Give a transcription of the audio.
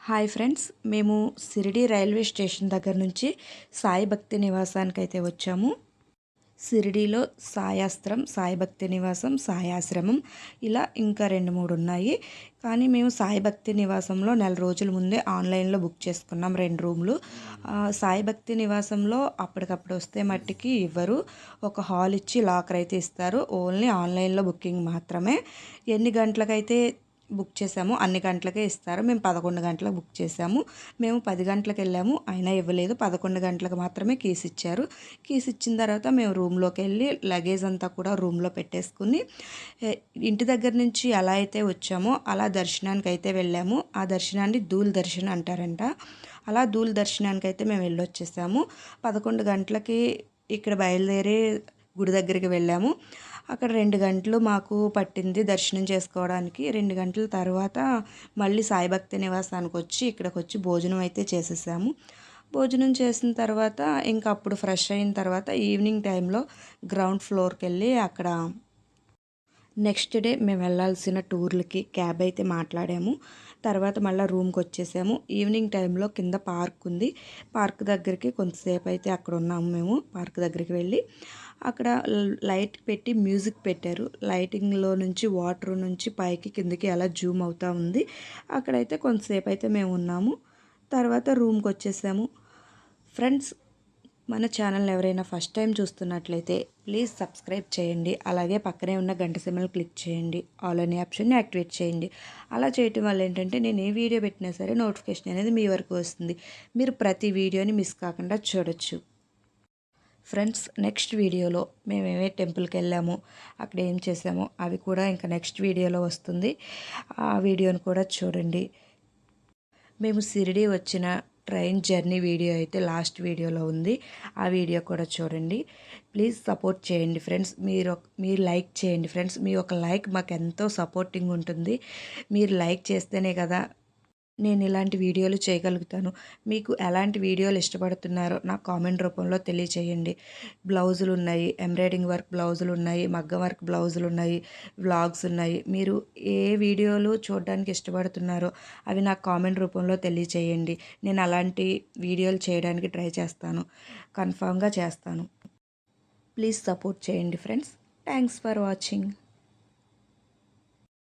Hi friends మేము Shirdi railway station దగ్గర నుంచి సాయి భక్తి నివాసానికి అయితే వచ్చాము. సిరిడిలో సాయాస్త్రం సాయి భక్తి నివాసం సాయాశ్రమం ఇలా ఇంకా రెండు మూడు ఉన్నాయి. కానీ మేము సాయి భక్తి నివాసంలో నెల రోజుల ముందే ఆన్లైన్లో బుక్ చేసుకున్నాం రెండు రూమ్లు. సాయి భక్తి నివాసంలో అప్పటికప్పుడు వస్తే మట్టికి ఇవ్వరు. ఒక హాల్ ఇచ్చి లాకర్ అయితే ఇస్తారు. ఓన్లీ ఆన్లైన్లో బుకింగ్ మాత్రమే. ఎన్ని గంటలకైతే బుక్ చేసాము అన్ని గంటలకే ఇస్తారు. మేము పదకొండు గంటలకు బుక్ చేసాము మేము పది గంటలకు వెళ్ళాము. అయినా ఇవ్వలేదు. పదకొండు గంటలకు మాత్రమే కీస్ ఇచ్చారు. కీస్ ఇచ్చిన తర్వాత మేము రూమ్లోకి వెళ్ళి లగేజ్ అంతా కూడా రూమ్లో పెట్టేసుకుని ఇంటి దగ్గర నుంచి ఎలా అయితే వచ్చామో అలా దర్శనానికి అయితే వెళ్ళాము. ఆ దర్శనాన్ని ధూల్ దర్శనం అంటారంట. అలా ధూల్ దర్శనానికి అయితే మేము వెళ్ళొచ్చేసాము. పదకొండు గంటలకి ఇక్కడ బయలుదేరి గుడి దగ్గరికి వెళ్ళాము. అక్కడ రెండు గంటలు మాకు పట్టింది దర్శనం చేసుకోవడానికి. రెండు గంటల తర్వాత మళ్ళీ సాయిభక్తి నివాసానికి వచ్చి ఇక్కడికి వచ్చి భోజనం అయితే చేసేసాము. భోజనం చేసిన తర్వాత ఇంకా అప్పుడు ఫ్రెష్ అయిన తర్వాత ఈవినింగ్ టైంలో గ్రౌండ్ ఫ్లోర్కి వెళ్ళి అక్కడ నెక్స్ట్ డే మేము వెళ్ళాల్సిన టూర్లకి క్యాబ్ అయితే మాట్లాడాము. తర్వాత మళ్ళీ రూమ్కి వచ్చేసాము. ఈవినింగ్ టైంలో కింద పార్క్ ఉంది. పార్క్ దగ్గరికి కొంతసేపు అయితే అక్కడ ఉన్నాము మేము పార్క్ దగ్గరికి వెళ్ళి. అక్కడ లైట్ పెట్టి మ్యూజిక్ పెట్టారు. లైటింగ్లో నుంచి వాటర్ నుంచి పైకి కిందకి అలా జూమ్ అవుతూ ఉంది. అక్కడైతే కొంతసేపు అయితే మేము ఉన్నాము. తర్వాత రూమ్కి వచ్చేసాము. ఫ్రెండ్స్ మన ఛానల్ ఎవరైనా ఫస్ట్ టైం చూస్తున్నట్లయితే ప్లీజ్ సబ్స్క్రైబ్ చేయండి. అలాగే పక్కనే ఉన్న గంట సిమ్మల్ని క్లిక్ చేయండి. ఆల్ అనే ఆప్షన్ని యాక్టివేట్ చేయండి. అలా చేయటం వల్ల ఏంటంటే నేను ఏ వీడియో పెట్టినా సరే నోటిఫికేషన్ అనేది మీ వరకు వస్తుంది. మీరు ప్రతి వీడియోని మిస్ కాకుండా చూడొచ్చు. ఫ్రెండ్స్ నెక్స్ట్ వీడియోలో మేము ఏమే టెంపుల్కి వెళ్ళామో అక్కడ ఏం చేసామో అవి కూడా ఇంకా నెక్స్ట్ వీడియోలో వస్తుంది. ఆ వీడియోని కూడా చూడండి. మేము సిరిడి వచ్చిన ట్రైన్ జర్నీ వీడియో అయితే లాస్ట్ వీడియోలో ఉంది. ఆ వీడియో కూడా చూడండి. ప్లీజ్ సపోర్ట్ చేయండి ఫ్రెండ్స్. మీరు మీరు లైక్ చేయండి ఫ్రెండ్స్. మీ ఒక లైక్ మాకు ఎంతో సపోర్టింగ్ ఉంటుంది. మీరు లైక్ చేస్తేనే కదా నేను ఇలాంటి వీడియోలు చేయగలుగుతాను. మీకు ఎలాంటి వీడియోలు ఇష్టపడుతున్నారో నాకు కామెంట్ రూపంలో తెలియచేయండి. బ్లౌజులు ఉన్నాయి ఎంబ్రాయిడింగ్ వర్క్ బ్లౌజులు ఉన్నాయి మగ్గం వర్క్ బ్లౌజులు ఉన్నాయి వ్లాగ్స్ ఉన్నాయి. మీరు ఏ వీడియోలు చూడడానికి ఇష్టపడుతున్నారో అవి నాకు కామెంట్ రూపంలో తెలియచేయండి. నేను అలాంటి వీడియోలు చేయడానికి ట్రై చేస్తాను. కన్ఫామ్గా చేస్తాను. ప్లీజ్ సపోర్ట్ చేయండి ఫ్రెండ్స్. Thanks for watching.